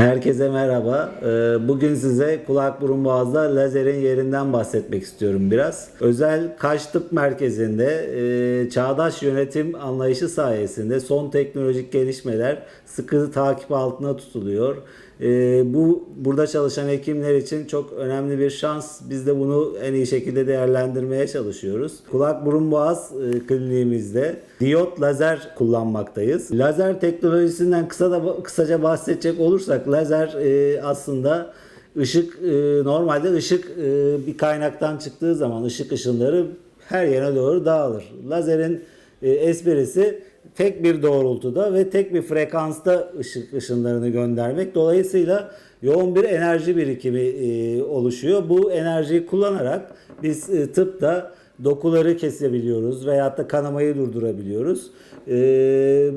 Herkese merhaba. Ee, Bugün size kulak burun boğazda lazerin yerinden bahsetmek istiyorum biraz. Özel Kaş Tıp Merkezi'nde e, çağdaş yönetim anlayışı sayesinde son teknolojik gelişmeler sıkı takip altına tutuluyor. Ee, Bu burada çalışan hekimler için çok önemli bir şans. Biz de bunu en iyi şekilde değerlendirmeye çalışıyoruz. Kulak burun boğaz e, kliniğimizde diyot lazer kullanmaktayız. Lazer teknolojisinden kısa da kısaca bahsedecek olursak lazer e, aslında ışık e, normalde ışık e, bir kaynaktan çıktığı zaman ışık ışınları her yere doğru dağılır. Lazerin e, esprisi tek bir doğrultuda ve tek bir frekansta ışık ışınlarını göndermek. Dolayısıyla yoğun bir enerji birikimi e, oluşuyor. Bu enerjiyi kullanarak biz e, tıpta dokuları kesebiliyoruz veyahut da kanamayı durdurabiliyoruz. E,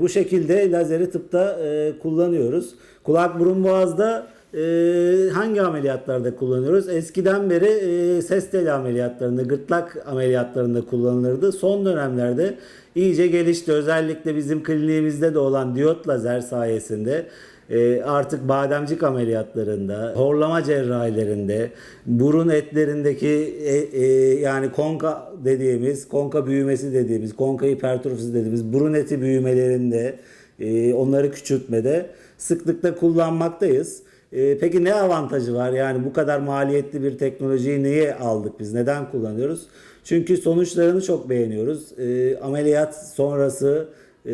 bu şekilde lazeri tıpta e, kullanıyoruz. Kulak burun boğazda e, hangi ameliyatlarda kullanıyoruz? Eskiden beri e, ses teli ameliyatlarında, gırtlak ameliyatlarında kullanılırdı. Son dönemlerde iyice gelişti. Özellikle bizim kliniğimizde de olan diyot lazer sayesinde e, artık bademcik ameliyatlarında, horlama cerrahilerinde, burun etlerindeki e, e, yani konka dediğimiz, konka büyümesi dediğimiz, konka hipertrofisi dediğimiz burun eti büyümelerinde, e, onları küçültmede sıklıkla kullanmaktayız. E, peki ne avantajı var? Yani bu kadar maliyetli bir teknolojiyi niye aldık biz? Neden kullanıyoruz? Çünkü sonuçlarını çok beğeniyoruz. E, ameliyat sonrası e,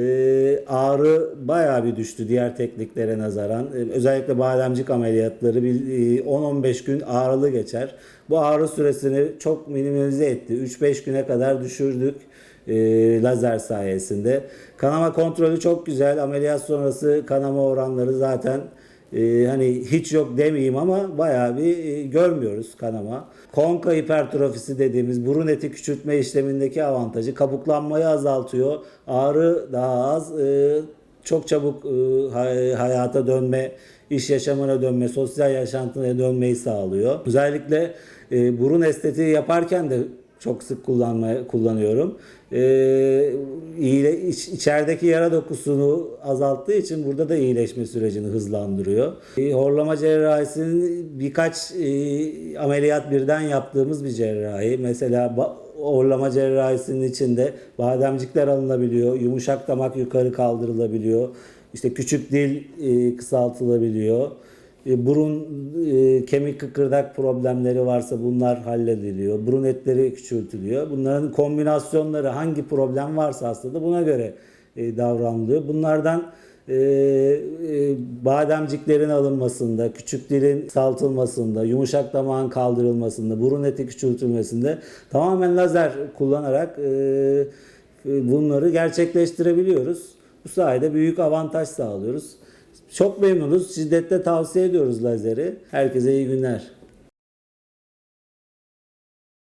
ağrı bayağı bir düştü diğer tekniklere nazaran. E, özellikle bademcik ameliyatları bir, e, 10-15 gün ağrılı geçer. Bu ağrı süresini çok minimize etti. 3-5 güne kadar düşürdük e, lazer sayesinde. Kanama kontrolü çok güzel. Ameliyat sonrası kanama oranları zaten e, hani hiç yok demeyeyim ama bayağı bir e, görmüyoruz kanama. Konka hipertrofisi dediğimiz burun eti küçültme işlemindeki avantajı kabuklanmayı azaltıyor. Ağrı daha az. e, çok çabuk e, hay- hayata dönme, iş yaşamına dönme, sosyal yaşantına dönmeyi sağlıyor. Özellikle burun estetiği yaparken de çok sık kullanmaya kullanıyorum. Ee, iyile, iç- içerideki yara dokusunu azalttığı için burada da iyileşme sürecini hızlandırıyor. Ee, horlama cerrahisinin birkaç e, ameliyat birden yaptığımız bir cerrahi. Mesela horlama cerrahisinin içinde bademcikler alınabiliyor, yumuşak damak yukarı kaldırılabiliyor. İşte küçük dil e, kısaltılabiliyor. E, burun e, kemik kıkırdak problemleri varsa bunlar hallediliyor. Burun etleri küçültülüyor. Bunların kombinasyonları hangi problem varsa hastada buna göre e, davranılıyor. Bunlardan bademciklerin alınmasında, küçük dilin saltılmasında, yumuşak damağın kaldırılmasında, burun eti küçültülmesinde tamamen lazer kullanarak bunları gerçekleştirebiliyoruz. Bu sayede büyük avantaj sağlıyoruz. Çok memnunuz. Şiddetle tavsiye ediyoruz lazeri. Herkese iyi günler.